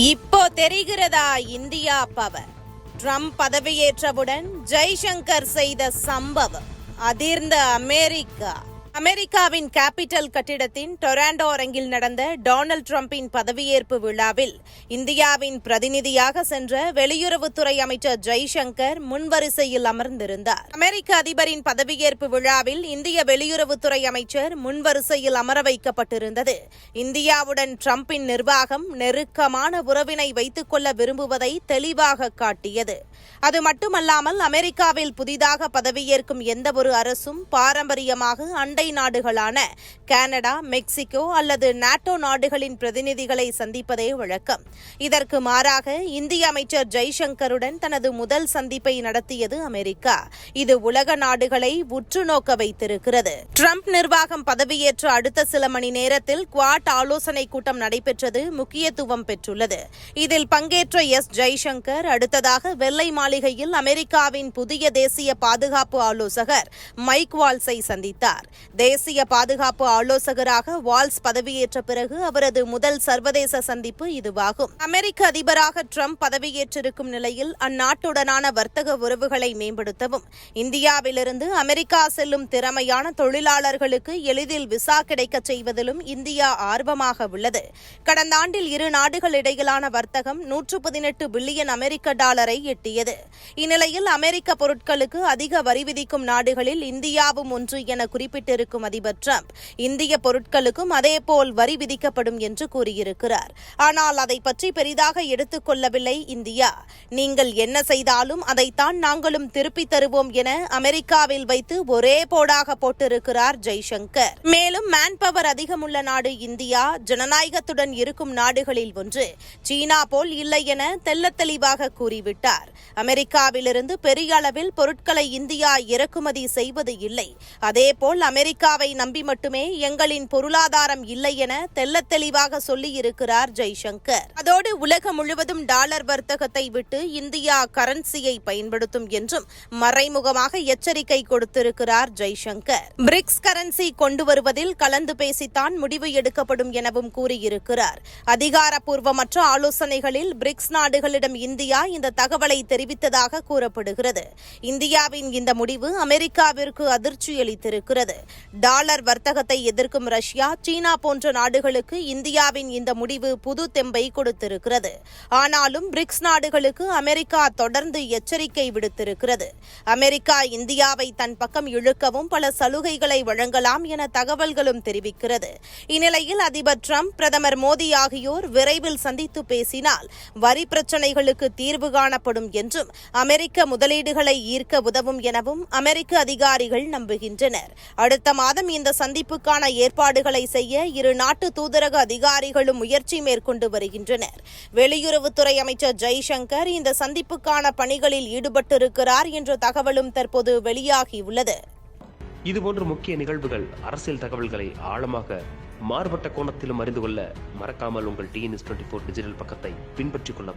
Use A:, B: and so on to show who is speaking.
A: இப்போ தெரிகிறதா India power? Trump பதவியேற்றவுடன் ஜெய்சங்கர் செய்த சம்பவம் அதிர்ந்த அமெரிக்கா. அமெரிக்காவின் கேபிட்டல் கட்டிடத்தின் டொராண்டோ அரங்கில் நடந்த டொனால்ட் டிரம்பின் பதவியேற்பு விழாவில் இந்தியாவின் பிரதிநிதியாக சென்ற வெளியுறவுத்துறை அமைச்சர் ஜெய்சங்கர் முன்வரிசையில் அமர்ந்திருந்தார். அமெரிக்க அதிபரின் பதவியேற்பு விழாவில் இந்திய வெளியுறவுத்துறை அமைச்சர் முன்வரிசையில் அமர வைக்கப்பட்டிருந்தது. இந்தியாவுடன் டிரம்பின் நிர்வாகம் நெருக்கமான உறவினை வைத்துக் கொள்ள விரும்புவதை தெளிவாக காட்டியது. அது மட்டுமல்லாமல் அமெரிக்காவில் புதிதாக பதவியேற்கும் எந்தவொரு அரசும் பாரம்பரியமாக அண்டை அண்டை நாடுகளான கனடா மெக்சிகோ அல்லது நாட்டோ நாடுகளின் பிரதிநிதிகளை சந்திப்பதே வழக்கம். இதற்கு மாறாக இந்திய அமைச்சர் ஜெய்சங்கருடன் தனது முதல் சந்திப்பை நடத்தியது அமெரிக்கா. இது உலக நாடுகளை உற்று நோக்க வைத்திருக்கிறது. ட்ரம்ப் நிர்வாகம் பதவியேற்ற அடுத்த சில மணி நேரத்தில் குவாட் ஆலோசனை கூட்டம் நடைபெற்றது முக்கியத்துவம் பெற்றுள்ளது. இதில் பங்கேற்ற எஸ் ஜெய்சங்கர் அடுத்ததாக வெள்ளை மாளிகையில் அமெரிக்காவின் புதிய தேசிய பாதுகாப்பு ஆலோசகர் மைக் வால்ஸை சந்தித்தார். தேசிய பாதுகாப்பு ஆலோசகராக வால்ஸ் பதவியேற்ற பிறகு அவரது முதல் சர்வதேச சந்திப்பு இதுவாகும். அமெரிக்க அதிபராக ட்ரம்ப் பதவியேற்றிருக்கும் நிலையில் அந்நாட்டுடனான வர்த்தக உறவுகளை மேம்படுத்தவும் இந்தியாவிலிருந்து அமெரிக்கா செல்லும் திறமையான தொழிலாளர்களுக்கு எளிதில் விசா கிடைக்கச் செய்வதிலும் இந்தியா ஆர்வமாக உள்ளது. கடந்த ஆண்டில் இரு நாடுகள் இடையிலான வர்த்தகம் நூற்று பதினெட்டு பில்லியன் அமெரிக்க டாலரை எட்டியது. இந்நிலையில் அமெரிக்க பொருட்களுக்கு அதிக வரி விதிக்கும் நாடுகளில் இந்தியாவும் ஒன்று என குறிப்பிட்டிருக்கும் அதிபர் டிரம்ப். இந்திய பொருட்களுக்கும் அதேபோல் வரி விதிக்கப்படும் என்று கூறியிருக்கிறார். ஆனால் அதை பற்றி பெரிதாக எடுத்துக் கொள்ளவில்லை இந்தியா. நீங்கள் என்ன செய்தாலும் அதைத்தான் நாங்களும் திருப்பித் தருவோம் என அமெரிக்காவில் வைத்து ஒரே போடாக போட்டிருக்கிறார் ஜெய்சங்கர். மேலும் மேன் பவர் அதிகமுள்ள நாடு இந்தியா. ஜனநாயகத்துடன் இருக்கும் நாடுகளில் ஒன்று. சீனா போல் இல்லை என தெல்ல தெளிவாக கூறிவிட்டார். அமெரிக்காவிலிருந்து பெரிய அளவில் பொருட்களை இந்தியா இறக்குமதி செய்வது இல்லை. அதேபோல் அமெரிக்காவை நம்பி மட்டுமே எங்களின் பொருளாதாரம் இல்லை என தெள்ளத் தெளிவாக சொல்லியிருக்கிறார் ஜெய்சங்கர். அதோடு உலகம் முழுவதும் டாலர் வர்த்தகத்தை விட்டு இந்தியா கரன்சியை பயன்படுத்தும் என்றும் மறைமுகமாக எச்சரிக்கை கொடுத்திருக்கிறார் ஜெய்சங்கர். பிரிக்ஸ் கரன்சி கொண்டு வருவதில் கலந்து பேசித்தான் முடிவு எடுக்கப்படும் எனவும் கூறியிருக்கிறார். அதிகாரப்பூர்வமற்ற ஆலோசனைகளில் பிரிக்ஸ் நாடுகளிடம் இந்தியா இந்த தகவலை தெரிவித்ததாக கூறப்படுகிறது. இந்தியாவின் இந்த முடிவு அமெரிக்காவிற்கு அதிர்ச்சி அளித்திருக்கிறது டாலர் வர்த்தகத்தை எதிர்க்கும் ரஷ்யா சீனா போன்ற நாடுகளுக்கு இந்தியாவின் இந்த முடிவு புது தெம்பை கொடுத்திருக்கிறது. ஆனாலும் பிரிக்ஸ் நாடுகளுக்கு அமெரிக்கா தொடர்ந்து எச்சரிக்கை விடுத்திருக்கிறது. அமெரிக்கா இந்தியாவை தன் பக்கம் இழுக்கவும் பல சலுகைகளை வழங்கலாம் என தகவல்களும் தெரிவிக்கிறது. இந்நிலையில் அதிபர் டிரம்ப் பிரதமர் மோடி ஆகியோர் விரைவில் சந்தித்து பேசினால் வரி பிரச்சினைகளுக்கு தீர்வு காணப்படும் என்றும் அமெரிக்க முதலீடுகளை ஈர்க்க உதவும் எனவும் அமெரிக்க அதிகாரிகள் நம்புகின்றனர். அடுத்த மாதம் இந்த சந்திப்புக்கான ஏற்பாடுகளை செய்ய இரு நாட்டு தூதரக அதிகாரிகளும் முயற்சி மேற்கொண்டு வருகின்றனர். வெளியுறவுத்துறை அமைச்சர் ஜெய்சங்கர் இந்த சந்திப்புக்கான பணிகளில் ஈடுபட்டிருக்கிறார் என்ற தகவலும் தற்போது வெளியாகியுள்ளது.
B: இதுபோன்ற முக்கிய நிகழ்வுகள் அரசியல் தகவல்களை ஆழமாக மாறுபட்ட கோணத்திலும் அறிந்து கொள்ள மறக்காமல் உங்கள் டிஎன்எஸ் டுவெண்ட்டி ஃபோர் டிஜிட்டல் பக்கத்தை பின்பற்றிக் கொள்ளவும்.